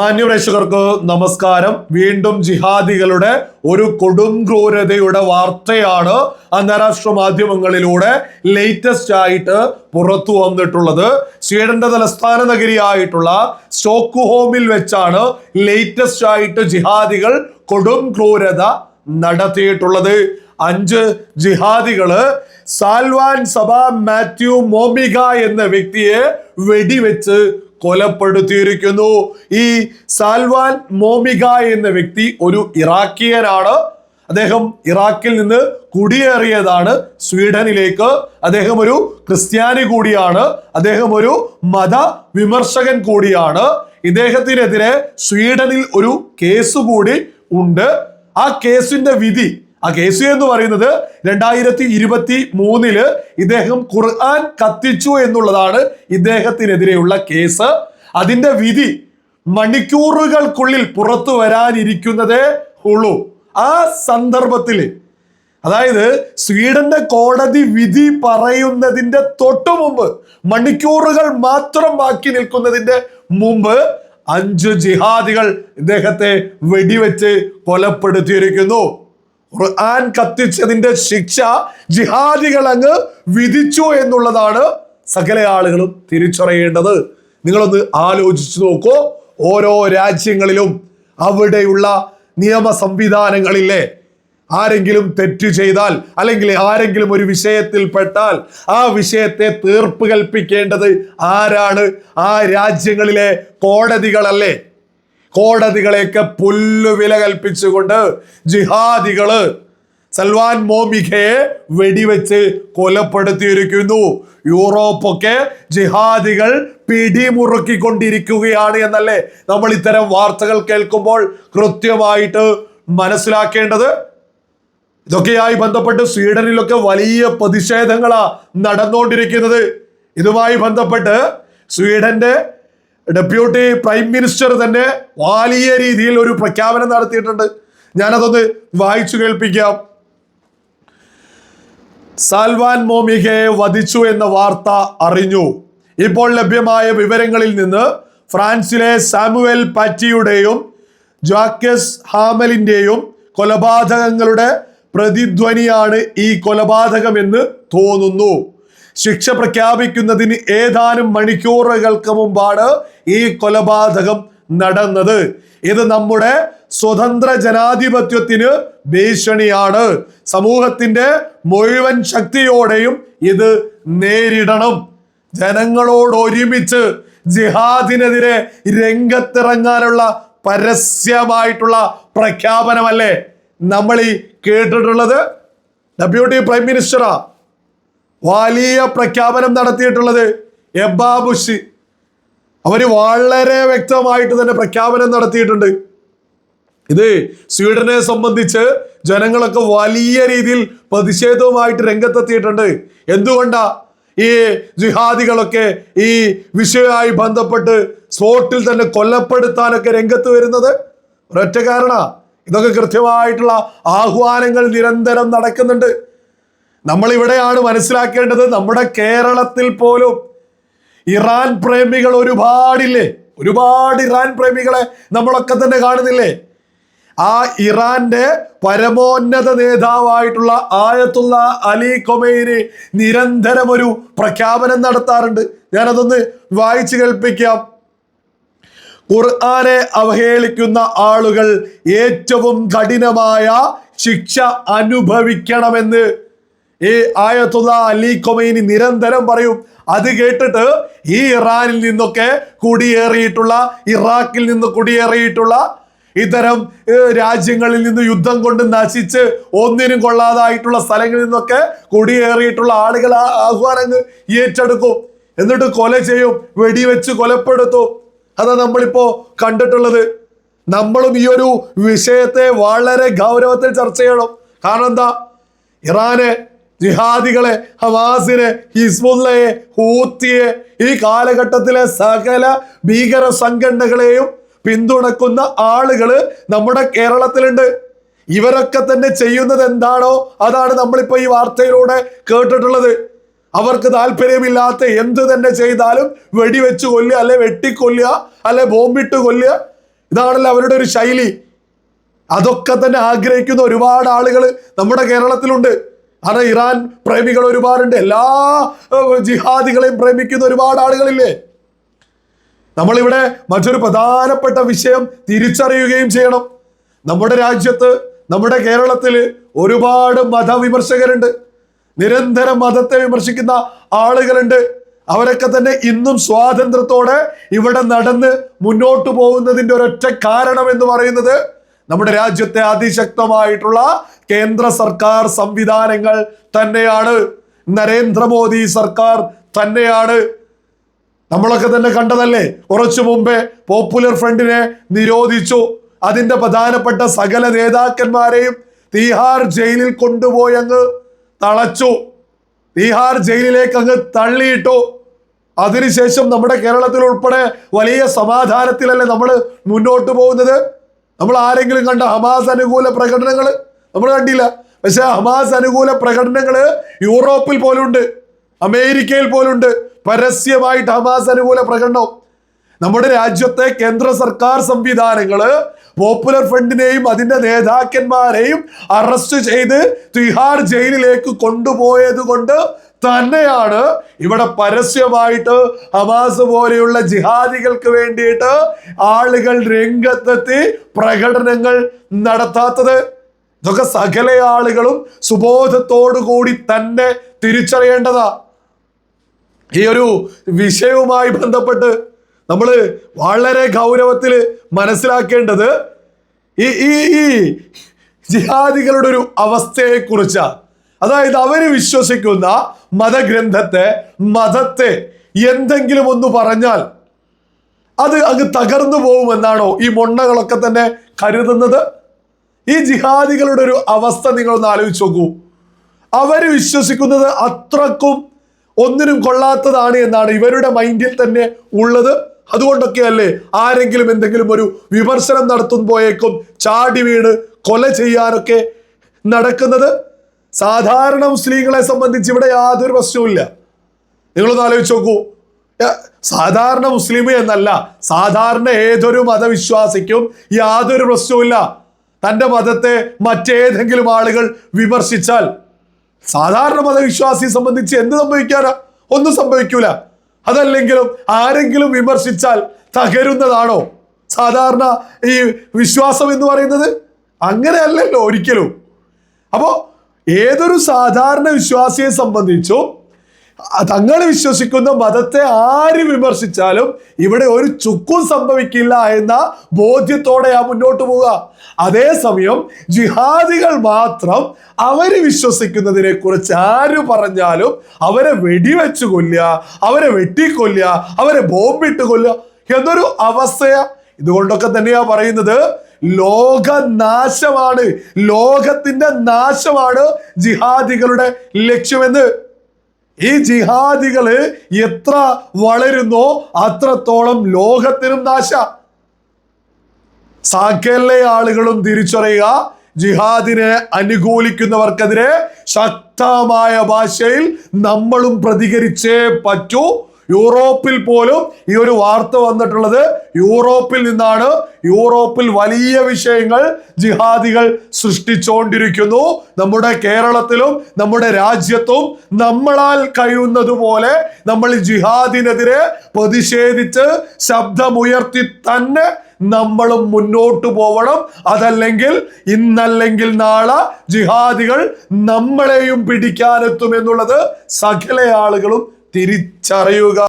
മാന്യപ്രേക്ഷകർക്ക് നമസ്കാരം. വീണ്ടും ജിഹാദികളുടെ ഒരു കൊടും ക്രൂരതയുടെ വാർത്തയാണ് അന്താരാഷ്ട്ര മാധ്യമങ്ങളിലൂടെ ലേറ്റസ്റ്റ് ആയിട്ട് പുറത്തു വന്നിട്ടുള്ളത്. സ്വീഡന്റെ തലസ്ഥാന നഗരിയായിട്ടുള്ള സ്റ്റോക്ക്ഹോമിൽ വെച്ചാണ് ലേറ്റസ്റ്റ് ആയിട്ട് ജിഹാദികൾ കൊടും ക്രൂരത നടത്തിയിട്ടുള്ളത്. അഞ്ച് ജിഹാദികൾ സാൽവാൻ സഭ മാത്യു മോമിക എന്ന വ്യക്തിയെ വെടിവെച്ച് കൊലപ്പെടുത്തിയിരിക്കുന്നു. ഈ സാൽവാൻ മോമിക എന്ന വ്യക്തി ഒരു ഇറാഖിയനാണ്. അദ്ദേഹം ഇറാഖിൽ നിന്ന് കുടിയേറിയതാണ് സ്വീഡനിലേക്ക്. അദ്ദേഹം ഒരു ക്രിസ്ത്യാനി കൂടിയാണ്. അദ്ദേഹം ഒരു മത വിമർശകൻ കൂടിയാണ്. ഇദ്ദേഹത്തിനെതിരെ സ്വീഡനിൽ ഒരു കേസ് കൂടി ഉണ്ട്. ആ കേസിന്റെ വിധി ആ കേസ് എന്ന് പറയുന്നത് രണ്ടായിരത്തി ഇരുപത്തി മൂന്നിൽ ഇദ്ദേഹം ഖുർആൻ കത്തിച്ചു എന്നുള്ളതാണ് ഇദ്ദേഹത്തിനെതിരെയുള്ള കേസ്. അതിന്റെ വിധി മണിക്കൂറുകൾക്കുള്ളിൽ പുറത്തു വരാനിരിക്കുന്നതേ ഉള്ളൂ. ആ സന്ദർഭത്തിൽ അതായത് സ്വീഡന്റെ കോടതി വിധി പറയുന്നതിന്റെ തൊട്ടു മുമ്പ് മണിക്കൂറുകൾ മാത്രം ബാക്കി നിൽക്കുന്നതിന്റെ മുമ്പ് അഞ്ചു ജിഹാദികൾ ഇദ്ദേഹത്തെ വെടിവെച്ച് കൊലപ്പെടുത്തിയിരിക്കുന്നു. ഖുർആൻ കത്തിച്ചതിന്റെ ശിക്ഷ ജിഹാദികൾ അങ്ങ് വിധിച്ചു എന്നുള്ളതാണ് സകല ആളുകളും തിരിച്ചറിയേണ്ടത്. നിങ്ങളൊന്ന് ആലോചിച്ചു നോക്കൂ. ഓരോ രാജ്യങ്ങളിലും അവിടെയുള്ള നിയമ സംവിധാനങ്ങളിലെ ആരെങ്കിലും തെറ്റ് ചെയ്താൽ അല്ലെങ്കിൽ ആരെങ്കിലും ഒരു വിഷയത്തിൽ പെട്ടാൽ ആ വിഷയത്തെ തീർപ്പ് കൽപ്പിക്കേണ്ടത് ആരാണ്? ആ രാജ്യങ്ങളിലെ കോടതികളല്ലേ? കോടതികളെയൊക്കെ പുല്ലുവില കൽപ്പിച്ചുകൊണ്ട് ജിഹാദികൾ സൽവാൻ മോമിഖയെ വെടിവെച്ച് കൊലപ്പെടുത്തിയിരിക്കുന്നു. യൂറോപ്പൊക്കെ ജിഹാദികൾ പിടിമുറുക്കിക്കൊണ്ടിരിക്കുകയാണ് എന്നല്ലേ നമ്മൾ ഇത്തരം വാർത്തകൾ കേൾക്കുമ്പോൾ കൃത്യമായിട്ട് മനസ്സിലാക്കേണ്ടത്? ഇതൊക്കെയായി ബന്ധപ്പെട്ട് സ്വീഡനിലൊക്കെ വലിയ പ്രതിഷേധങ്ങളാ നടന്നുകൊണ്ടിരിക്കുന്നത് ഇതുമായി ബന്ധപ്പെട്ട് സ്വീഡന്റെ ഡെപ്യൂട്ടി പ്രൈം മിനിസ്റ്റർ തന്നെ വലിയ രീതിയിൽ ഒരു പ്രഖ്യാപനം നടത്തിയിട്ടുണ്ട്. ഞാനതൊന്ന് വായിച്ചു കേൾപ്പിക്കാം. സാൽവാൻ മോമിഹെ വധിച്ചു എന്ന വാർത്ത അറിഞ്ഞു. ഇപ്പോൾ ലഭ്യമായ വിവരങ്ങളിൽ നിന്ന് ഫ്രാൻസിലെ സാമുവൽ പാറ്റിയുടെയും ജാക്കസ് ഹാമലിന്റെയും കൊലപാതകങ്ങളുടെ പ്രതിധ്വനിയാണ് ഈ കൊലപാതകമെന്ന് തോന്നുന്നു. ശിക്ഷ പ്രഖ്യാപിക്കുന്നതിന് ഏതാനും മണിക്കൂറുകൾക്ക് മുമ്പാണ് ഈ കൊലപാതകം നടന്നത്. ഇത് നമ്മുടെ സ്വതന്ത്ര ജനാധിപത്യത്തിന് ഭീഷണിയാണ്. സമൂഹത്തിന്റെ മുഴുവൻ ശക്തിയോടെയും ഇത് നേരിടണം. ജനങ്ങളോട് ഒരുമിച്ച് ജിഹാദിനെതിരെ രംഗത്തിറങ്ങാനുള്ള പരസ്യമായിട്ടുള്ള പ്രഖ്യാപനമല്ലേ നമ്മൾ ഈ കേട്ടിട്ടുള്ളത്? ഡെപ്യൂട്ടി പ്രൈം മിനിസ്റ്ററാ വലിയ പ്രഖ്യാപനം നടത്തിയിട്ടുള്ളത് എബാബുഷി അവർ വളരെ വ്യക്തമായിട്ട് തന്നെ പ്രഖ്യാപനം നടത്തിയിട്ടുണ്ട്. ഇത് സ്വീഡനെ സംബന്ധിച്ച് ജനങ്ങളൊക്കെ വലിയ രീതിയിൽ പ്രതിഷേധവുമായിട്ട് രംഗത്തെത്തിയിട്ടുണ്ട്. എന്തുകൊണ്ടാ? ഈ ജിഹാദികളൊക്കെ ഈ വിഷയമായി ബന്ധപ്പെട്ട് സ്പോട്ടിൽ തന്നെ കൊല്ലപ്പെടുത്താനൊക്കെ രംഗത്ത് വരുന്നത്? ഒരൊറ്റ കാരണ. ഇതൊക്കെ കൃത്യമായിട്ടുള്ള ആഹ്വാനങ്ങൾ നിരന്തരം നടക്കുന്നുണ്ട്. നമ്മൾ ഇവിടെയാണ് മനസ്സിലാക്കേണ്ടത് നമ്മുടെ കേരളത്തിൽ പോലും ഇറാൻ പ്രേമികൾ ഒരുപാടില്ലേ? ഒരുപാട് ഇറാൻ പ്രേമികളെ നമ്മളൊക്കെ തന്നെ കാണുന്നില്ലേ? ആ ഇറാന്റെ പരമോന്നത നേതാവായിട്ടുള്ള ആയത്തുള്ള അലി കൊമൈന് നിരന്തരം ഒരു പ്രഖ്യാപനം നടത്താറുണ്ട്. ഞാനതൊന്ന് വായിച്ചു കേൾപ്പിക്കാം. ഖുർആനെ അവഹേളിക്കുന്ന ആളുകൾ ഏറ്റവും കഠിനമായ ശിക്ഷ അനുഭവിക്കണമെന്ന് ഈ ആയത്തുള്ള അലി കൊമൈനി നിരന്തരം പറയും. അത് കേട്ടിട്ട് ഈ ഇറാനിൽ നിന്നൊക്കെ കുടിയേറിയിട്ടുള്ള ഇറാഖിൽ നിന്ന് കുടിയേറിയിട്ടുള്ള ഇത്തരം രാജ്യങ്ങളിൽ നിന്ന് യുദ്ധം കൊണ്ട് നശിച്ച് ഒന്നിനും കൊള്ളാതായിട്ടുള്ള സ്ഥലങ്ങളിൽ നിന്നൊക്കെ കുടിയേറിയിട്ടുള്ള ആളുകൾ ആഹ്വാനങ്ങൾ ഏറ്റെടുക്കും. എന്നിട്ട് കൊല ചെയ്യും വെടിവെച്ച് കൊലപ്പെടുത്തും. അതാ നമ്മളിപ്പോ കണ്ടിട്ടുള്ളത്. നമ്മളും ഈ ഒരു വിഷയത്തെ വളരെ ഗൗരവത്തിൽ ചർച്ച ചെയ്യണം. കാരണം എന്താ? ഇറാനെ ജിഹാദികളെ ഹവാസിനെ ഹിസ്ബുല്ലയെ ഹൂത്തിയെ ഈ കാലഘട്ടത്തിലെ സകല ഭീകര സംഘടനകളെയും പിന്തുണക്കുന്ന ആളുകൾ നമ്മുടെ കേരളത്തിലുണ്ട്. ഇവരൊക്കെ തന്നെ ചെയ്യുന്നത് എന്താണോ അതാണ് നമ്മളിപ്പോ ഈ വാർത്തയിലൂടെ കേട്ടിട്ടുള്ളത്. അവർക്ക് താല്പര്യമില്ലാത്ത എന്ത് തന്നെ ചെയ്താലും വെടിവെച്ച് കൊല്ലുക അല്ലെ വെട്ടിക്കൊല്ലുക അല്ലെ ബോംബിട്ട് കൊല്ലുക ഇതാണല്ലോ അവരുടെ ഒരു ശൈലി. അതൊക്കെ തന്നെ ആഗ്രഹിക്കുന്ന ഒരുപാട് ആളുകൾ നമ്മുടെ കേരളത്തിലുണ്ട്. കാരണം ഇറാൻ പ്രേമികൾ ഒരുപാടുണ്ട്. എല്ലാ ജിഹാദികളെയും പ്രേമിക്കുന്ന ഒരുപാട് ആളുകളില്ലേ? നമ്മളിവിടെ മറ്റൊരു പ്രധാനപ്പെട്ട വിഷയം തിരിച്ചറിയുകയും ചെയ്യണം. നമ്മുടെ രാജ്യത്ത് നമ്മുടെ കേരളത്തിൽ ഒരുപാട് മതവിമർശകരുണ്ട്. നിരന്തരം മതത്തെ വിമർശിക്കുന്ന ആളുകളുണ്ട്. അവരൊക്കെ തന്നെ ഇന്നും സ്വാതന്ത്ര്യത്തോടെ ഇവിടെ നടന്ന് മുന്നോട്ട് പോകുന്നതിന്റെ ഒരൊറ്റ കാരണം എന്ന് പറയുന്നത് നമ്മുടെ രാജ്യത്തെ അതിശക്തമായിട്ടുള്ള കേന്ദ്ര സർക്കാർ സംവിധാനങ്ങൾ തന്നെയാണ്. നരേന്ദ്രമോദി സർക്കാർ തന്നെയാണ്. നമ്മളൊക്കെ തന്നെ കണ്ടതല്ലേ? കുറച്ചു മുമ്പേ പോപ്പുലർ ഫ്രണ്ടിനെ നിരോധിച്ചു. അതിന്റെ പ്രധാനപ്പെട്ട സകല നേതാക്കന്മാരെയും തീഹാർ ജയിലിൽ കൊണ്ടുപോയി അങ്ങ് തളച്ചു. തീഹാർ ജയിലിലേക്ക് അങ്ങ് തള്ളിയിട്ടു. അതിനുശേഷം നമ്മുടെ കേരളത്തിൽ ഉൾപ്പെടെ വലിയ സമാധാനത്തിലല്ലേ നമ്മൾ മുന്നോട്ട് പോകുന്നത്? നമ്മൾ ആരെങ്കിലും കണ്ട ഹമാസ് അനുകൂല പ്രകടനങ്ങൾ നമ്മൾ കണ്ടില്ല. പക്ഷെ ഹമാസ് അനുകൂല പ്രകടനങ്ങൾ യൂറോപ്പിൽ പോലുണ്ട് അമേരിക്കയിൽ പോലുണ്ട്. പരസ്യമായിട്ട് ഹമാസ് അനുകൂല പ്രകടനം. നമ്മുടെ രാജ്യത്തെ കേന്ദ്ര സർക്കാർ സംവിധാനങ്ങൾ പോപ്പുലർ ഫ്രണ്ടിനെയും അതിന്റെ നേതാക്കന്മാരെയും അറസ്റ്റ് ചെയ്ത് തിഹാർ ജയിലിലേക്ക് കൊണ്ടുപോയത് കൊണ്ട് തന്നെയാണ് ഇവിടെ പരസ്യമായിട്ട് ഹമാസ് പോലെയുള്ള ജിഹാദികൾക്ക് വേണ്ടിയിട്ട് ആളുകൾ രംഗത്തെത്തി പ്രകടനങ്ങൾ നടത്താത്തത്. ഇതൊക്കെ സകല ആളുകളും സുബോധത്തോടു കൂടി തന്നെ തിരിച്ചറിയേണ്ടതാ. ഈ ഒരു വിഷയവുമായി ബന്ധപ്പെട്ട് നമ്മൾ വളരെ ഗൗരവത്തിൽ മനസ്സിലാക്കേണ്ടത് ഈ ഈ ഈ ജിഹാദികളുടെ ഒരു അവസ്ഥയെ അവസ്ഥയെക്കുറിച്ചാണ് അതായത് അവർ വിശ്വസിക്കുന്ന മതഗ്രന്ഥത്തെ മതത്തെ എന്തെങ്കിലും ഒന്ന് പറഞ്ഞാൽ അത് അങ്ങ് തകർന്നു പോകുമെന്നാണോ ഈ മൊണ്ണകളൊക്കെ തന്നെ കരുതുന്നത്? ഈ ജിഹാദികളുടെ ഒരു അവസ്ഥ നിങ്ങളൊന്ന് ആലോചിച്ച് നോക്കൂ. അവർ വിശ്വസിക്കുന്നത് അത്രക്കും ഒന്നിനും കൊള്ളാത്തതാണ് എന്നാണ് ഇവരുടെ മൈൻഡിൽ തന്നെ ഉള്ളത്. അതുകൊണ്ടൊക്കെയല്ലേ ആരെങ്കിലും എന്തെങ്കിലും ഒരു വിമർശനം നടത്തുമ്പോഴേക്കും ചാടി വീണ് കൊല ചെയ്യാനൊക്കെ നടക്കുന്നത്? സാധാരണ മുസ്ലിങ്ങളെ സംബന്ധിച്ച് ഇവിടെ യാതൊരു പ്രശ്നവുമില്ല. നിങ്ങളൊന്ന് ആലോചിച്ച് നോക്കൂ. സാധാരണ മുസ്ലിം എന്നല്ല സാധാരണ ഏതൊരു മതവിശ്വാസിക്കും യാതൊരു പ്രശ്നവുമില്ല. തന്റെ മതത്തെ മറ്റേതെങ്കിലും ആളുകൾ വിമർശിച്ചാൽ. സാധാരണ മതവിശ്വാസിയെ സംബന്ധിച്ച് എന്ത് സംഭവിക്കാനാ? ഒന്നും സംഭവിക്കൂല. അതല്ലെങ്കിലും ആരെങ്കിലും വിമർശിച്ചാൽ തകരുന്നതാണോ? സാധാരണ ഈ വിശ്വാസം എന്ന് പറയുന്നത് അങ്ങനെയല്ലല്ലോ ഒരിക്കലും. അപ്പോൾ ഏതൊരു സാധാരണ വിശ്വാസിയെ സംബന്ധിച്ചും തങ്ങൾ വിശ്വസിക്കുന്ന മതത്തെ ആര് വിമർശിച്ചാലും ഇവിടെ ഒരു ചുക്കും സംഭവിക്കില്ല എന്ന ബോധ്യത്തോടെയാ മുന്നോട്ട് പോവുക. അതേസമയം ജിഹാദികൾ മാത്രം അവർ വിശ്വസിക്കുന്നതിനെ കുറിച്ച് ആര് പറഞ്ഞാലും അവരെ വെടിവെച്ച് കൊല്ലുക അവരെ വെട്ടിക്കൊല്ലുക അവരെ ബോംബിട്ട് കൊല്ലുക എന്നൊരു അവസ്ഥയാ. ഇതുകൊണ്ടൊക്കെ തന്നെയാ പറയുന്നത്. ലോകനാശമാണ്. ലോകത്തിന്റെ നാശമാണ് ജിഹാദികളുടെ ലക്ഷ്യമെന്ന്. ഈ ജിഹാദികൾ എത്ര വളരുന്നോ അത്രത്തോളം ലോകത്തിനും നാശ. സകല ആളുകളും തിരിച്ചറിയുക ജിഹാദിനെ അനുകൂലിക്കുന്നവർക്കെതിരെ ശക്തമായ ഭാഷയിൽ നമ്മളും പ്രതികരിച്ചേ പറ്റൂ. യൂറോപ്പിൽ പോലും ഈ ഒരു വാർത്ത വന്നിട്ടുള്ളത് യൂറോപ്പിൽ നിന്നാണ്. യൂറോപ്പിൽ വലിയ വിഷയങ്ങൾ ജിഹാദികൾ സൃഷ്ടിച്ചുകൊണ്ടിരിക്കുന്നു നമ്മുടെ കേരളത്തിലും നമ്മുടെ രാജ്യത്തും നമ്മളാൽ കഴിയുന്നതുപോലെ നമ്മൾ ജിഹാദിനെതിരെ പ്രതിഷേധിച്ച് ശബ്ദമുയർത്തി തന്നെ നമ്മളും മുന്നോട്ട് പോവണം. അതല്ലെങ്കിൽ ഇന്നല്ലെങ്കിൽ നാളെ ജിഹാദികൾ നമ്മളെയും പിടിക്കാനെത്തും എന്നുള്ളത് സകല ആളുകളും തിരിച്ചറിയുക.